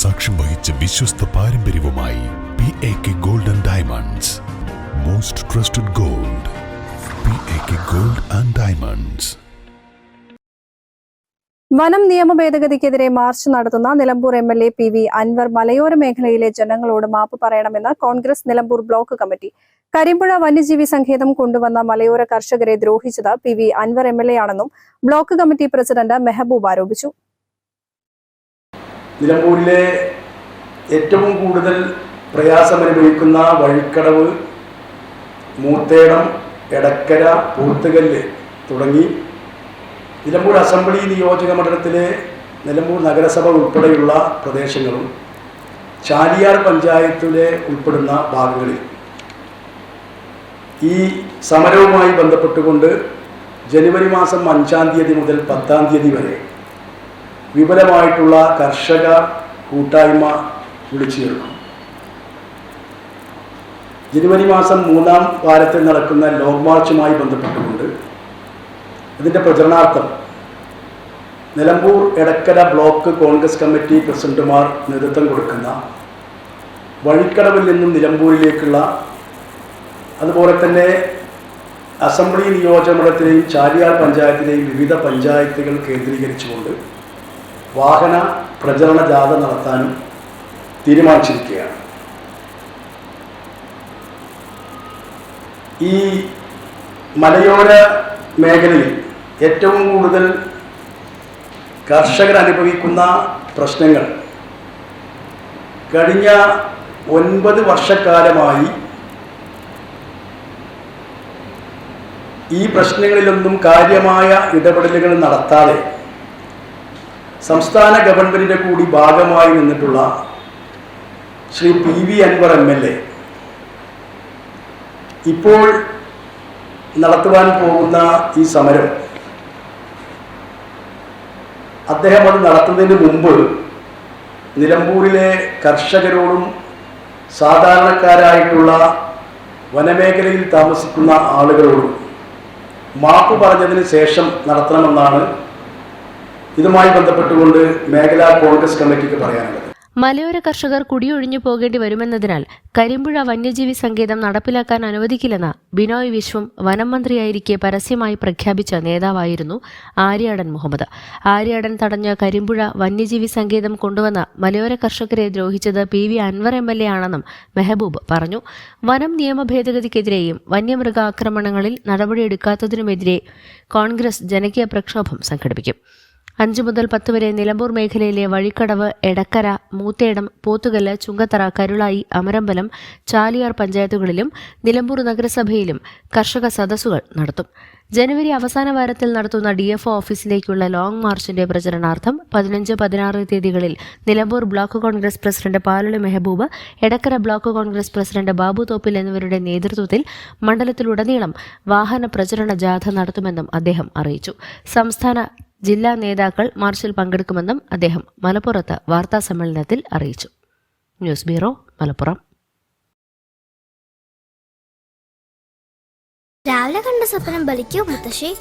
സാക്ഷ്യം വഹിച്ച വിശ്വസ്ത പാരമ്പര്യവുമായി P A K gold and diamonds most trusted gold P A K gold and diamonds വനം നിയമ ഭേദഗതിക്കെതിരെ മാർച്ച് നടത്തുന്ന Nilambur M L A P V Anvar മലയോര മേഖലയിലെ ജനങ്ങളോട് മാപ്പ് പറയണമെന്ന് കോൺഗ്രസ് നിലമ്പൂർ ബ്ലോക്ക് കമ്മിറ്റി. കരിമ്പുഴ വന്യജീവി സങ്കേതം കൊണ്ടുവന്ന മലയോര കർഷകരെ ദ്രോഹിച്ചത് P V Anvar M L A ആണെന്നും ബ്ലോക്ക് കമ്മിറ്റി പ്രസിഡന്റ് മെഹബൂബ് ആരോപിച്ചു. നിലമ്പൂരിലെ ഏറ്റവും കൂടുതൽ പ്രയാസമനുഭവിക്കുന്ന വഴിക്കടവ് മൂത്തേടം എടക്കര പൂത്തുകല്ല് തുടങ്ങി നിലമ്പൂർ അസംബ്ലി നിയോജക മണ്ഡലത്തിലെ നിലമ്പൂർ നഗരസഭ ഉൾപ്പെടെയുള്ള പ്രദേശങ്ങളും ചാലിയാർ പഞ്ചായത്തിലെ ഉൾപ്പെടുന്ന ഭാഗങ്ങളിൽ. ഈ സമരവുമായി ബന്ധപ്പെട്ടുകൊണ്ട് ജനുവരി മാസം അഞ്ചാം തീയതി മുതൽ പത്താം തീയതി വരെ വിപുലമായിട്ടുള്ള കർഷക കൂട്ടായ്മ വിളിച്ചു ചേർക്കും. ജനുവരി മാസം മൂന്നാം വാരത്തിൽ നടക്കുന്ന ലോങ് മാർച്ചുമായി ബന്ധപ്പെട്ടുകൊണ്ട് ഇതിന്റെ പ്രചരണാർത്ഥം നിലമ്പൂർ എടക്കര ബ്ലോക്ക് കോൺഗ്രസ് കമ്മിറ്റി പ്രസിഡന്റുമാർ നേതൃത്വം കൊടുക്കുന്ന വഴിക്കടവിൽ നിന്നും നിലമ്പൂരിലേക്കുള്ള അതുപോലെ തന്നെ അസംബ്ലി നിയോജകമണ്ഡലത്തിലെയും ചാലിയാർ പഞ്ചായത്തിലെയും വിവിധ പഞ്ചായത്തുകൾ കേന്ദ്രീകരിച്ചുകൊണ്ട് വാഹന പ്രചരണ ജാഥ നടത്താനും തീരുമാനിച്ചിരിക്കുകയാണ്. ഈ മലയോര മേഖലയിൽ ഏറ്റവും കൂടുതൽ കർഷകർ അനുഭവിക്കുന്ന പ്രശ്നങ്ങൾ കഴിഞ്ഞ ഒൻപത് വർഷക്കാലമായി ഈ പ്രശ്നങ്ങളിലൊന്നും കാര്യമായ ഇടപെടലുകൾ നടത്താതെ സംസ്ഥാന ഗവൺമെന്റിന്റെ കൂടി ഭാഗമായി നിന്നിട്ടുള്ള Shri P V Anvar M L A. ഇപ്പോൾ നടത്തുവാൻ പോകുന്ന ഈ സമരം അദ്ദേഹം അത് നടത്തുന്നതിന് മുമ്പ് നിലമ്പൂരിലെ കർഷകരോടും സാധാരണക്കാരായിട്ടുള്ള വനമേഖലയിൽ താമസിക്കുന്ന ആളുകളോടും മാപ്പ് പറഞ്ഞതിന് ശേഷം നടത്തണമെന്നാണ് ഇതുമായി ബന്ധപ്പെട്ടുകൊണ്ട് മേഖലാ കോൺഗ്രസ് കമ്മിറ്റിക്ക് പറയാനുള്ളത്. മലയോര കർഷകർ കുടിയൊഴിഞ്ഞു പോകേണ്ടി വരുമെന്നതിനാൽ കരിമ്പുഴ വന്യജീവി സങ്കേതം നടപ്പിലാക്കാൻ അനുവദിക്കില്ലെന്ന് ബിനോയ് വിശ്വം വനം മന്ത്രിയായിരിക്കെ പരസ്യമായി പ്രഖ്യാപിച്ച നേതാവായിരുന്നു ആര്യാടൻ മുഹമ്മദ്. ആര്യാടൻ തടഞ്ഞ കരിമ്പുഴ വന്യജീവി സങ്കേതം കൊണ്ടുവന്ന മലയോര കർഷകരെ ദ്രോഹിച്ചത് P V Anvar M L A ആണെന്നും മെഹബൂബ് പറഞ്ഞു. വനം നിയമ ഭേദഗതിക്കെതിരെയും വന്യമൃഗാക്രമണങ്ങളിൽ നടപടിയെടുക്കാത്തതിനുമെതിരെ കോൺഗ്രസ് ജനകീയ പ്രക്ഷോഭം സംഘടിപ്പിക്കും. അഞ്ചു മുതൽ പത്ത് വരെ നിലമ്പൂർ മേഖലയിലെ വഴിക്കടവ് എടക്കര മൂത്തേടം പോത്തുകല്ല് ചുങ്കത്തറ കരുളായി അമരമ്പലം ചാലിയാർ പഞ്ചായത്തുകളിലും നിലമ്പൂർ നഗരസഭയിലും കർഷക സദസ്സുകൾ നടത്തും. ജനുവരി അവസാന വാരത്തിൽ നടത്തുന്ന ഡി എഫ് ഓഫീസിലേക്കുള്ള ലോങ് മാർച്ചിന്റെ പ്രചരണാർത്ഥം പതിനഞ്ച് പതിനാറ് തീയതികളിൽ Nilambur block Congress president Palali Mehaboob Edakkara block Congress president Babu Thoppil എന്നിവരുടെ നേതൃത്വത്തിൽ മണ്ഡലത്തിലുടനീളം വാഹന പ്രചരണ ജാഥ നടത്തുമെന്നും അദ്ദേഹം അറിയിച്ചു. സംസ്ഥാന ജില്ലാ നേതാക്കൾ മാർച്ചിൽ പങ്കെടുക്കുമെന്നും അദ്ദേഹം മലപ്പുറത്ത് വാർത്താ സമ്മേളനത്തിൽ അറിയിച്ചു. News bureau Malappuram. രാവിലെ കണ്ട സ്വപ്നം ബലിക്കോ മുത്തശ്ശി?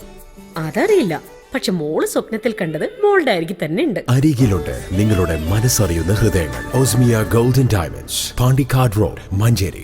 അതറിയില്ല. പക്ഷെ മോൾ സ്വപ്നത്തിൽ കണ്ടത് മോളുടെ അരികിൽ തന്നെ ഉണ്ട്. അരികിലുണ്ട്. നിങ്ങളുടെ മനസ്സറിയുന്ന ഹൃദയങ്ങൾ. Osmia golden diamonds Pandikkad road Manjeri.